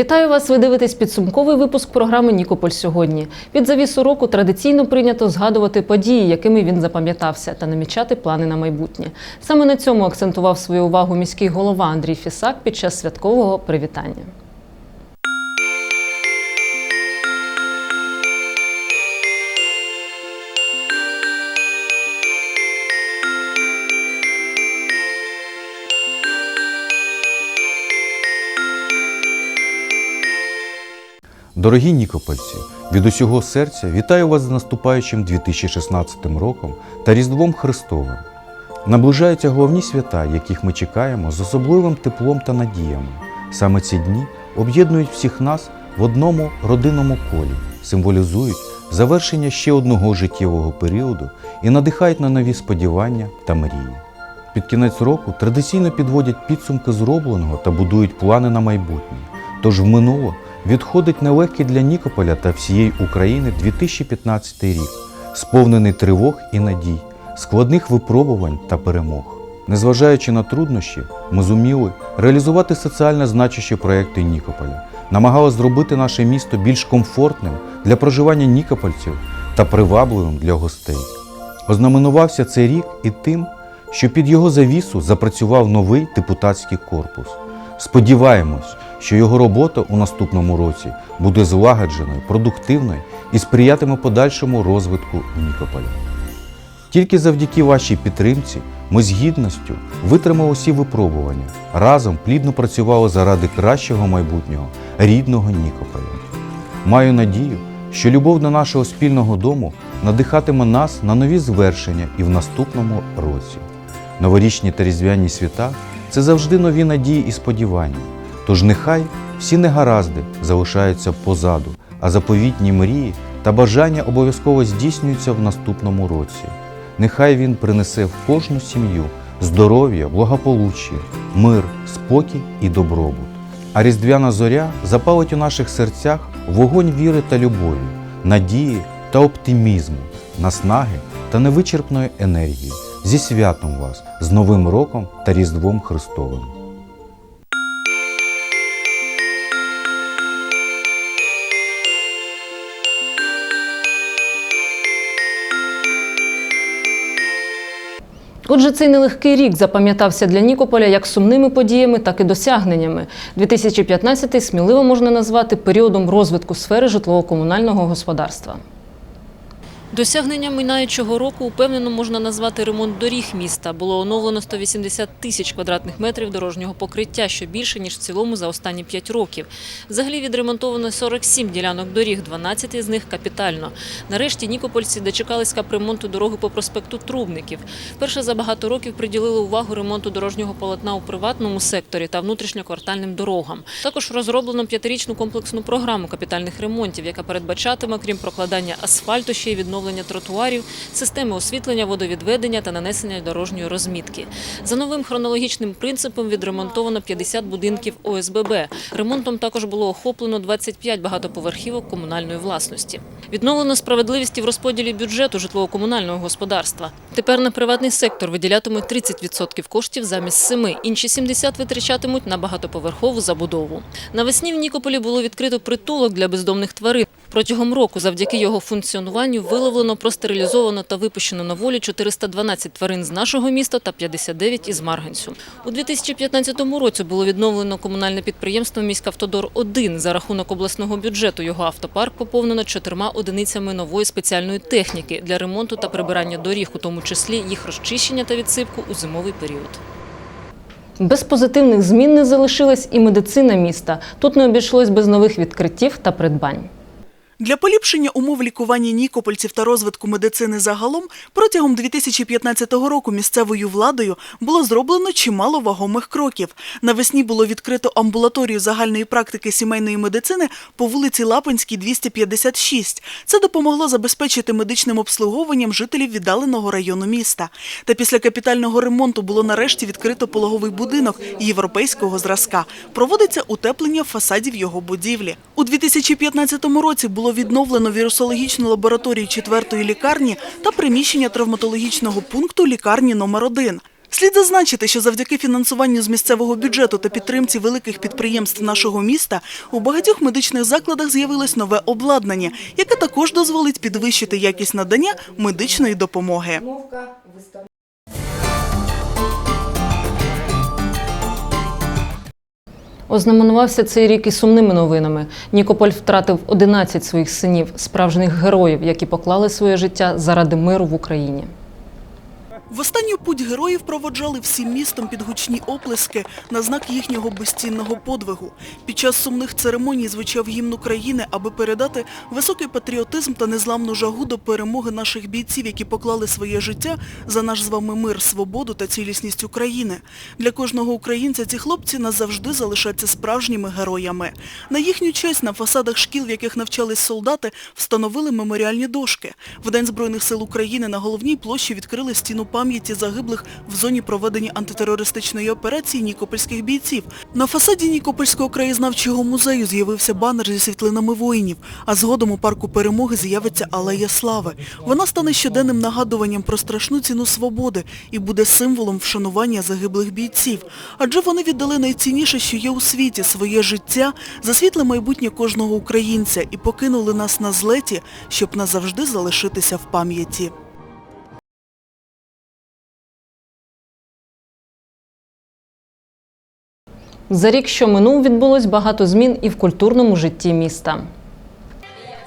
Вітаю вас! Ви дивитесь підсумковий випуск програми Нікополь сьогодні. Під завісу року традиційно прийнято згадувати події, якими він запам'ятався, та намічати плани на майбутнє. Саме на цьому акцентував свою увагу міський голова Андрій Фісак під час святкового привітання. Дорогі нікопольці, від усього серця вітаю вас з наступаючим 2016 роком та Різдвом Христовим. Наближаються головні свята, яких ми чекаємо з особливим теплом та надіями. Саме ці дні об'єднують всіх нас в одному родинному колі, символізують завершення ще одного життєвого періоду і надихають на нові сподівання та мрії. Під кінець року традиційно підводять підсумки зробленого та будують плани на майбутнє. Тож в минуле відходить нелегкий для Нікополя та всієї України 2015 рік, сповнений тривог і надій, складних випробувань та перемог. Незважаючи на труднощі, ми зуміли реалізувати соціально значущі проекти Нікополя, намагалися зробити наше місто більш комфортним для проживання нікопольців та привабливим для гостей. Ознаменувався цей рік і тим, що під його завісу запрацював новий депутатський корпус. Сподіваємось, що його робота у наступному році буде злагодженою, продуктивною і сприятиме подальшому розвитку Нікополя. Тільки завдяки вашій підтримці ми з гідністю витримали усі випробування, разом плідно працювали заради кращого майбутнього рідного Нікополя. Маю надію, що любов до нашого спільного дому надихатиме нас на нові звершення і в наступному році. Новорічні та різдвяні свята це завжди нові надії і сподівання. Тож нехай всі негаразди залишаються позаду, а заповітні мрії та бажання обов'язково здійснюються в наступному році. Нехай він принесе в кожну сім'ю здоров'я, благополуччя, мир, спокій і добробут. А різдвяна зоря запалить у наших серцях вогонь віри та любові, надії та оптимізму, наснаги та невичерпної енергії. Зі святом вас, з Новим роком та Різдвом Христовим! Отже, цей нелегкий рік запам'ятався для Нікополя як сумними подіями, так і досягненнями. 2015 сміливо можна назвати періодом розвитку сфери житлово-комунального господарства. Досягненням минаючого року упевнено можна назвати ремонт доріг міста. Було оновлено 180 тисяч квадратних метрів дорожнього покриття, що більше ніж в цілому за останні 5 років. Взагалі відремонтовано 47 ділянок доріг, 12 з них капітально. Нарешті нікопольці дочекались капремонту дороги по проспекту Трубників. Перше за багато років приділили увагу ремонту дорожнього полотна у приватному секторі та внутрішньоквартальним дорогам. Також розроблено п'ятирічну комплексну програму капітальних ремонтів, яка передбачатиме, крім прокладання асфальту, ще й відновлення тротуарів, системи освітлення, водовідведення та нанесення дорожньої розмітки. За новим хронологічним принципом відремонтовано 50 будинків ОСББ. Ремонтом також було охоплено 25 багатоповерхівок комунальної власності. Відновлено справедливість в розподілі бюджету житлово-комунального господарства. Тепер на приватний сектор виділятимуть 30% коштів замість 7, інші 70 витрачатимуть на багатоповерхову забудову. Навесні в Нікополі було відкрито притулок для бездомних тварин. Протягом року завдяки його функціонуванню виловлено, простерилізовано та випущено на волі 412 тварин з нашого міста та 59 із Марганцю. У 2015 році було відновлено комунальне підприємство «Міськавтодор-1». За рахунок обласного бюджету його автопарк поповнено чотирма одиницями нової спеціальної техніки для ремонту та прибирання доріг, у тому числі їх розчищення та відсипку у зимовий період. Без позитивних змін не залишилась і медицина міста. Тут не обійшлось без нових відкриттів та придбань. Для поліпшення умов лікування нікопольців та розвитку медицини загалом протягом 2015 року місцевою владою було зроблено чимало вагомих кроків. Навесні було відкрито амбулаторію загальної практики сімейної медицини по вулиці Лапинській, 256. Це допомогло забезпечити медичним обслуговуванням жителів віддаленого району міста. Та після капітального ремонту було нарешті відкрито пологовий будинок європейського зразка. Проводиться утеплення фасадів його будівлі. У 2015 році було відновлено вірусологічну лабораторію 4-ї лікарні та приміщення травматологічного пункту лікарні номер 1 Слід зазначити, що завдяки фінансуванню з місцевого бюджету та підтримці великих підприємств нашого міста у багатьох медичних закладах з'явилось нове обладнання, яке також дозволить підвищити якість надання медичної допомоги. Ознаменувався цей рік і сумними новинами. Нікополь втратив 11 своїх синів, справжніх героїв, які поклали своє життя заради миру в Україні. В останню путь героїв проводжали всім містом під гучні оплески на знак їхнього безцінного подвигу. Під час сумних церемоній звучав гімн України, аби передати високий патріотизм та незламну жагу до перемоги наших бійців, які поклали своє життя за наш з вами мир, свободу та цілісність України. Для кожного українця ці хлопці назавжди залишаться справжніми героями. На їхню честь на фасадах шкіл, в яких навчались солдати, встановили меморіальні дошки. В День Збройних сил України на головній площі відкрили стіну пам'яті загиблих в зоні проведення антитерористичної операції нікопольських бійців. На фасаді Нікопольського краєзнавчого музею з'явився банер зі світлинами воїнів, а згодом у парку перемоги з'явиться Алея Слави. Вона стане щоденним нагадуванням про страшну ціну свободи і буде символом вшанування загиблих бійців. Адже вони віддали найцінніше, що є у світі, своє життя за світле майбутнє кожного українця і покинули нас на злеті, щоб назавжди залишитися в пам'яті. За рік, що минув, відбулось багато змін і в культурному житті міста.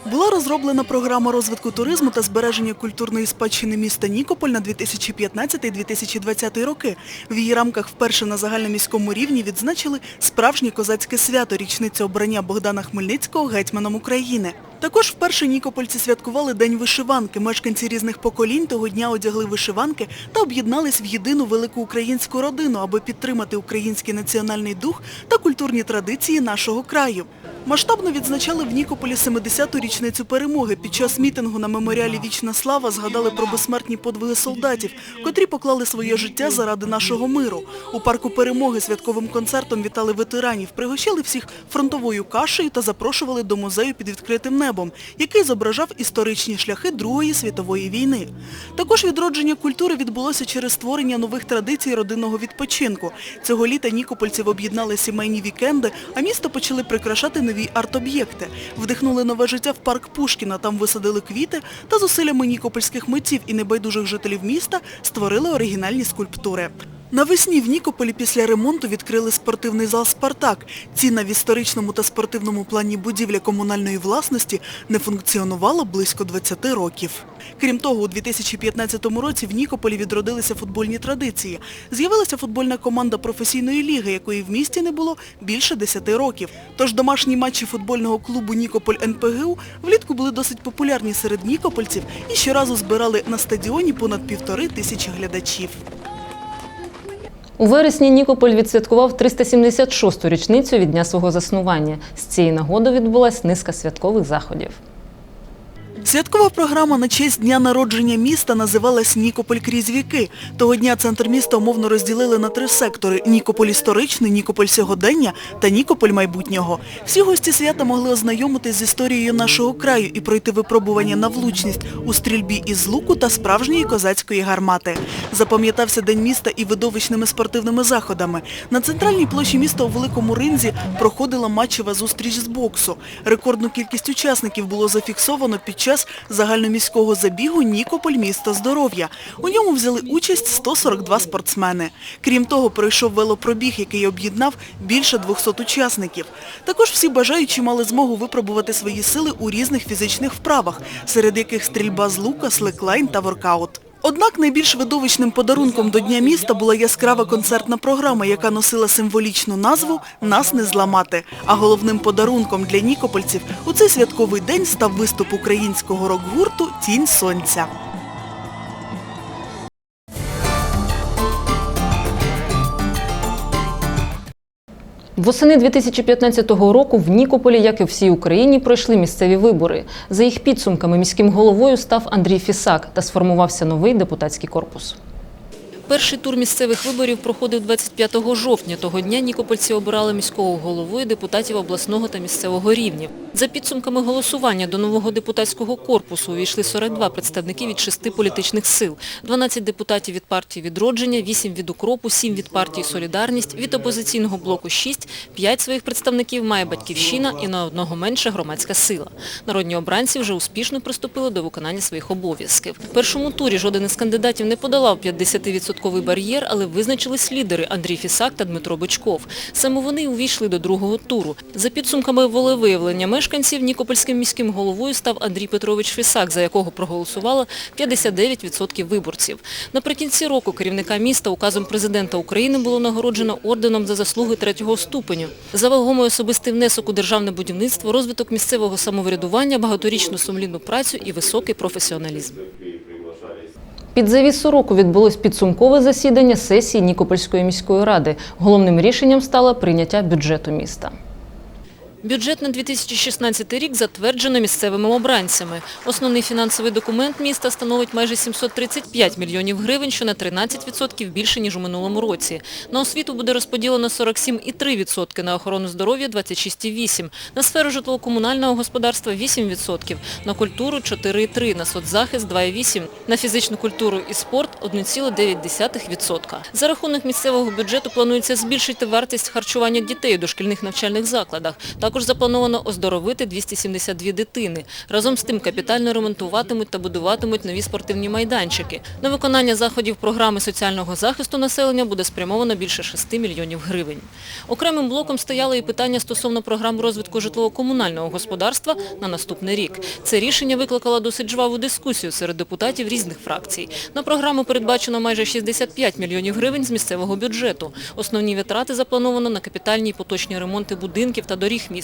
Була розроблена програма розвитку туризму та збереження культурної спадщини міста Нікополь на 2015-2020 роки. В її рамках вперше на загальноміському рівні відзначили справжнє козацьке свято – річницю обрання Богдана Хмельницького гетьманом України. Також вперше нікопольці святкували День вишиванки. Мешканці різних поколінь того дня одягли вишиванки та об'єднались в єдину велику українську родину, аби підтримати український національний дух та культурні традиції нашого краю. Масштабно відзначали в Нікополі 70-ту річницю перемоги. Під час мітингу на меморіалі Вічна слава згадали про безсмертні подвиги солдатів, котрі поклали своє життя заради нашого миру. У парку перемоги святковим концертом вітали ветеранів, пригощали всіх фронтовою кашею та запрошували до музею під відкритим небом, який зображав історичні шляхи Другої світової війни. Також відродження культури відбулося через створення нових традицій родинного відпочинку. Цього літа нікопольців об'єднали сімейні вікенди, а місто почали прикрашати нові арт-об'єкти. Вдихнули нове життя в парк Пушкіна, там висадили квіти та зусиллями нікопольських митців і небайдужих жителів міста створили оригінальні скульптури. Навесні в Нікополі після ремонту відкрили спортивний зал «Спартак». Ціна в історичному та спортивному плані будівля комунальної власності не функціонувала близько 20 років. Крім того, у 2015 році в Нікополі відродилися футбольні традиції. З'явилася футбольна команда професійної ліги, якої в місті не було більше 10 років. Тож домашні матчі футбольного клубу Нікополь НПГУ влітку були досить популярні серед нікопольців і щоразу збирали на стадіоні понад півтори тисячі глядачів. У вересні Нікополь відсвяткував 376-ту річницю від дня свого заснування. З цієї нагоди відбулась низка святкових заходів. Святкова програма на честь дня народження міста називалась Нікополь крізь віки. Того дня центр міста умовно розділили на три сектори – Нікополь історичний, Нікополь сьогодення та Нікополь майбутнього. Всі гості свята могли ознайомитись з історією нашого краю і пройти випробування на влучність у стрільбі із луку та справжньої козацької гармати. Запам'ятався День міста і видовищними спортивними заходами. На центральній площі міста у Великому Ринзі проходила матчева зустріч з боксу. Рекордну кількість учасників було зафіксовано під час загальноміського забігу Нікополь місто здоров'я. У ньому взяли участь 142 спортсмени. Крім того, пройшов велопробіг, який об'єднав більше 200 учасників. Також всі бажаючі мали змогу випробувати свої сили у різних фізичних вправах, серед яких стрільба з лука, слеклайн та воркаут. Однак найбільш видовищним подарунком до Дня міста була яскрава концертна програма, яка носила символічну назву «Нас не зламати». А головним подарунком для нікопольців у цей святковий день став виступ українського рок-гурту «Тінь сонця». Восени 2015 року в Нікополі, як і всій Україні, пройшли місцеві вибори. За їх підсумками міським головою став Андрій Фісак та сформувався новий депутатський корпус. Перший тур місцевих виборів проходив 25 жовтня. Того дня нікопольці обирали міського голову і депутатів обласного та місцевого рівнів. За підсумками голосування до нового депутатського корпусу увійшли 42 представники від шести політичних сил, 12 депутатів від партії «Відродження», 8 від «Укропу», 7 від партії «Солідарність», від опозиційного блоку 6, 5 своїх представників має «Батьківщина» і на одного менше громадська сила. Народні обранці вже успішно приступили до виконання своїх обов'язків. В першому турі жоден із кандидатів не подолав 50-відсотковий бар'єр, але визначились лідери Андрій Фісак та Дмитро Бичков. Саме вони увійшли до другого туру. За підсумками волевиявлення мешканців, Нікопольським міським головою став Андрій Петрович Фісак, за якого проголосувало 59% виборців. Наприкінці року керівника міста указом президента України було нагороджено орденом за заслуги третього ступеню. За вагомий особистий внесок у державне будівництво, розвиток місцевого самоврядування, багаторічну сумлінну працю і високий професіоналізм. Під завісу року відбулось підсумкове засідання сесії Нікопольської міської ради. Головним рішенням стало прийняття бюджету міста. Бюджет на 2016 рік затверджено місцевими обранцями. Основний фінансовий документ міста становить майже 735 мільйонів гривень, що на 13% більше, ніж у минулому році. На освіту буде розподілено 47,3%, на охорону здоров'я – 26,8%, на сферу житлово-комунального господарства – 8%, на культуру – 4,3%, на соцзахист – 2,8%, на фізичну культуру і спорт – 1,9%. За рахунок місцевого бюджету планується збільшити вартість харчування дітей у дошкільних навчальних закладах. Також заплановано оздоровити 272 дитини. Разом з тим капітально ремонтуватимуть та будуватимуть нові спортивні майданчики. На виконання заходів програми соціального захисту населення буде спрямовано більше 6 мільйонів гривень. Окремим блоком стояло і питання стосовно програм розвитку житлово-комунального господарства на наступний рік. Це рішення викликало досить жваву дискусію серед депутатів різних фракцій. На програму передбачено майже 65 мільйонів гривень з місцевого бюджету. Основні витрати заплановано на капітальні і поточні ремонти будинків та доріг міста.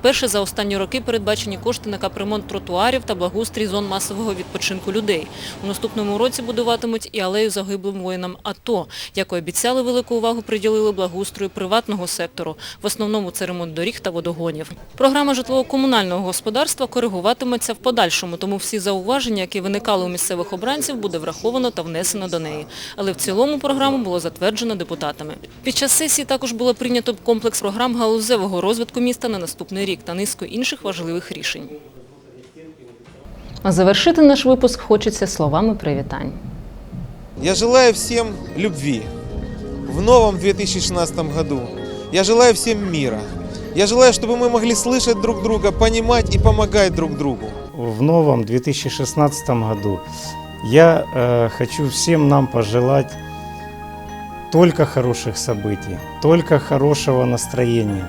Вперше за останні роки передбачені кошти на капремонт тротуарів та благоустрій зон масового відпочинку людей. У наступному році будуватимуть і алею загиблим воїнам АТО. Як обіцяли, велику увагу приділили благоустрою приватного сектору. В основному це ремонт доріг та водогонів. Програма житлово-комунального господарства коригуватиметься в подальшому, тому всі зауваження, які виникали у місцевих обранців, буде враховано та внесено до неї. Але в цілому програму було затверджено депутатами. Під час сесії також було прийнято комплекс програм галузевого розвитку міста на наступний рік та низку інших важливих рішень. А завершити наш випуск хочеться словами привітань. Я желаю всем любви в новом 2016 году. Я желаю всем мира. Я желаю, чтобы мы могли слышать друг друга, понимать и помогать друг другу. в новом 2016 году я э, хочу всем нам пожелать только хороших событий, только хорошего настроения,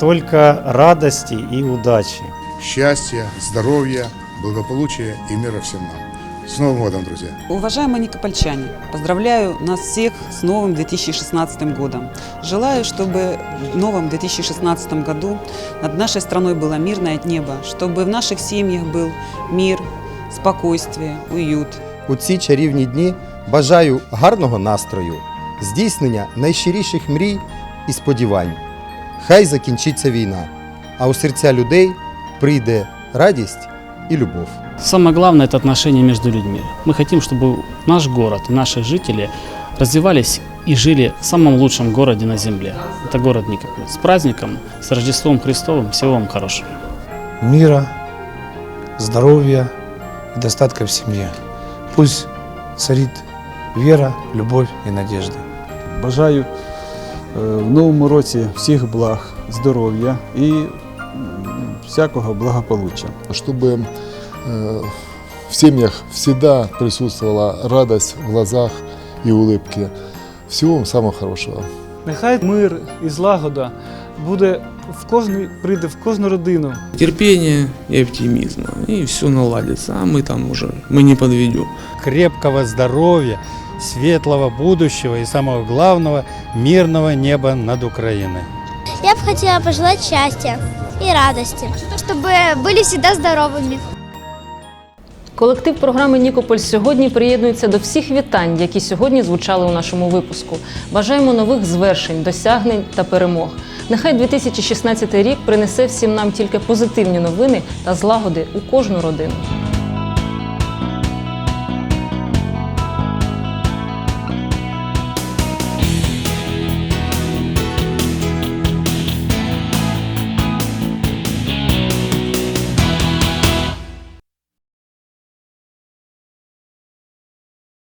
только радости и удачи. счастья, здоровья, благополучия и мира всем нам. С Новым годом, друзья! Уважаемые никопольчане, поздравляю нас всех с новым 2016 годом. Желаю, чтобы в новом 2016 году над нашей страной было мирное небо, чтобы в наших семьях был мир, спокойствие, уют. У ці чарівні дні бажаю гарного настрою, здійснення найщиріших мрій і сподівань. Хай закінчиться війна, а у серця людей прийде радість і любов. Самое главное – это отношения между людьми. Мы хотим, чтобы наш город и наши жители развивались и жили в самом лучшем городе на земле. Это город Никополь. С праздником, с Рождеством Христовым. Всего вам хорошего. мира, здоровья и достатка в семье. Пусть царит вера, любовь и надежда. Бажаю е, в новому році всіх благ, здоров'я і м, всякого благополуччя. Чтобы э, в семьях всегда присутствовала радость в глазах и улыбки. Всего вам самого хорошего. Нехай мир і злагода буде в кожній, прийде в кожну родину. терпения и оптимизма, и все наладится, а мы там уже, мы не подведем. Крепкого здоровья, светлого будущего и самого главного – мирного неба над Украиной. Я бы хотела пожелать счастья и радости, чтобы были всегда здоровыми. Колектив програми Нікополь сьогодні приєднується до всіх вітань, які сьогодні звучали у нашому випуску. Бажаємо нових звершень, досягнень та перемог. Нехай 2016 рік принесе всім нам тільки позитивні новини та злагоди у кожну родину.